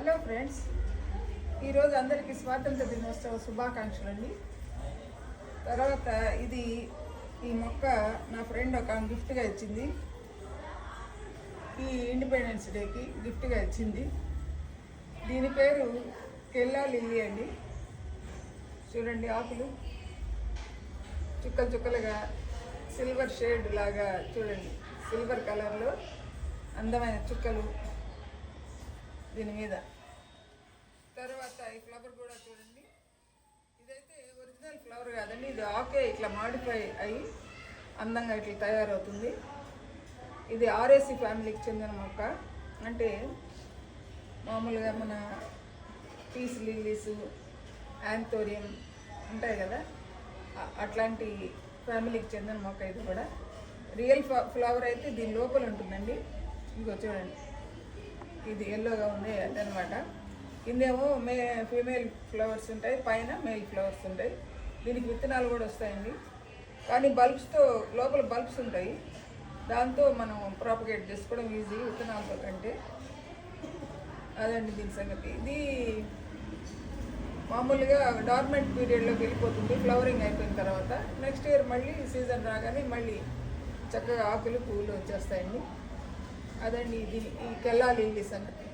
Hello friends ఈరోజు అందరికీ స్వాతంత్ర దినోత్సవ శుభాకాంక్షలు అండి తర్వాత ఇది ఈ మొక్క నా ఫ్రెండ్ ఒక గిఫ్ట్గా ఇచ్చింది. ఈ ఇండిపెండెన్స్ డేకి గిఫ్ట్గా ఇచ్చింది. దీని పేరు కెల్లా లిల్లీ అండి. చూడండి ఆకులు. చుక్కలు చుక్కలుగా సిల్వర్ షేడ్ లాగా చూడండి. సిల్వర్ కలర్లో అందమైన చుక్కలు దీని మీద. తర్వాత ఈ ఫ్లవర్ కూడా చూడండి. ఇదైతే ఒరిజినల్ ఫ్లవర్ కాదండి ఇది ఆకే ఇట్లా మాడిఫై అయ్యి అందంగా ఇట్లా తయారవుతుంది. ఇది ఆర్ఏసీ ఫ్యామిలీకి చెందిన మొక్క. అంటే మామూలుగా మన పీస్ లిల్లీస్ యాంథోరియం ఉంటాయి కదా? అట్లాంటి ఫ్యామిలీకి చెందిన మొక్క ఇది కూడా. రియల్ ఫ్లవర్ అయితే దీని లోపల ఉంటుందండి. ఇంకో చూడండి. ఇది ఎల్లోగా ఉంది అదనమాట కిందేమో మే ఫీమేల్ ఫ్లవర్స్ ఉంటాయి పైన మేల్ ఫ్లవర్స్ ఉంటాయి. దీనికి విత్తనాలు కూడా వస్తాయండి. కానీ బల్బ్స్తో లోపల బల్బ్స్ ఉంటాయి. దాంతో మనం ప్రాపగేట్ చేసుకోవడం ఈజీ విత్తనాలతో కంటే. అదండి దీని సంగతి. ఇది మామూలుగా డార్మెంట్ పీరియడ్లోకి వెళ్ళిపోతుంది ఫ్లవరింగ్ అయిపోయిన తర్వాత. నెక్స్ట్ ఇయర్ మళ్ళీ సీజన్ రాగానే మళ్ళీ చక్కగా ఆకులు పువ్వులు వచ్చేస్తాయండి. అదండి ఇది ఈ కెల్లా లిల్లీ సంగతి